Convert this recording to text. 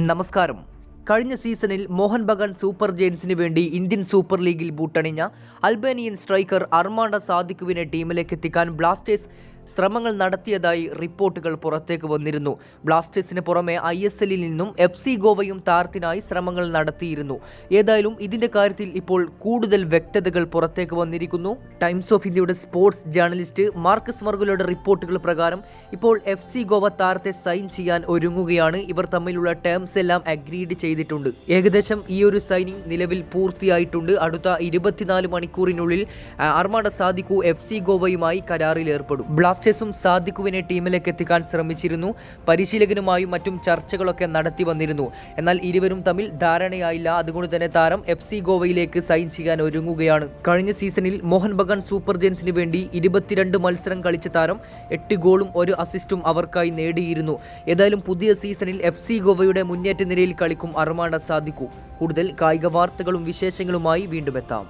നമസ്കാരം. കഴിഞ്ഞ സീസണിൽ മോഹൻ ബഗാൻ സൂപ്പർ ജെയിൻസിന് വേണ്ടി ഇന്ത്യൻ സൂപ്പർ ലീഗിൽ ബൂട്ടണിഞ്ഞ അൽബേനിയൻ സ്ട്രൈക്കർ അർമാണ്ട സാദിഖുവിനെ ടീമിലേക്ക് എത്തിക്കാൻ ബ്ലാസ്റ്റേഴ്സ് ശ്രമങ്ങൾ നടത്തിയതായി റിപ്പോർട്ടുകൾ പുറത്തേക്ക് വന്നിരുന്നു. ബ്ലാസ്റ്റേഴ്സിന് പുറമെ ഐ എസ് എല്ലിൽ നിന്നും എഫ് സി ഗോവയും താരത്തിനായി ശ്രമങ്ങൾ നടത്തിയിരുന്നു. ഏതായാലും ഇതിന്റെ കാര്യത്തിൽ ഇപ്പോൾ കൂടുതൽ വ്യക്തതകൾ പുറത്തേക്ക് വന്നിരിക്കുന്നു. ടൈംസ് ഓഫ് ഇന്ത്യയുടെ സ്പോർട്സ് ജേർണലിസ്റ്റ് മാർക്കസ് മർഗുലയുടെ റിപ്പോർട്ടുകൾ പ്രകാരം ഇപ്പോൾ എഫ് സി ഗോവ താരത്തെ സൈൻ ചെയ്യാൻ ഒരുങ്ങുകയാണ്. ഇവർ തമ്മിലുള്ള ടേംസ് എല്ലാം അഗ്രീഡ് ചെയ്തിട്ടുണ്ട്. ഏകദേശം ഈ ഒരു സൈനിങ് നിലവിൽ പൂർത്തിയായിട്ടുണ്ട്. അടുത്ത ഇരുപത്തിനാല് മണിക്കൂറിനുള്ളിൽ അർമാഡ സാദിഖു എഫ് സി ഗോവയുമായി കരാറിൽ ഏർപ്പെടും. ബ്ലാസ്റ്റേഴ്സും സാദിഖുവിനെ ടീമിലേക്ക് എത്തിക്കാൻ ശ്രമിച്ചിരുന്നു. പരിശീലകനുമായും മറ്റും ചർച്ചകളൊക്കെ നടത്തി വന്നിരുന്നു. എന്നാൽ ഇരുവരും തമ്മിൽ ധാരണയായില്ല. അതുകൊണ്ട് തന്നെ താരം എഫ് സി ഗോവയിലേക്ക് സൈൻ ചെയ്യാൻ ഒരുങ്ങുകയാണ്. കഴിഞ്ഞ സീസണിൽ മോഹൻ ബഗാൻ സൂപ്പർ ജെയിൻസിന് വേണ്ടി ഇരുപത്തിരണ്ട് മത്സരം കളിച്ച താരം എട്ട് ഗോളും ഒരു അസിസ്റ്റും അവർക്കായി നേടിയിരുന്നു. ഏതായാലും പുതിയ സീസണിൽ എഫ് സി ഗോവയുടെ മുന്നേറ്റ നിരയിൽ കളിക്കും അർമാഡ സാദിഖു. കൂടുതൽ കായിക വാർത്തകളും വിശേഷങ്ങളുമായി വീണ്ടും എത്താം.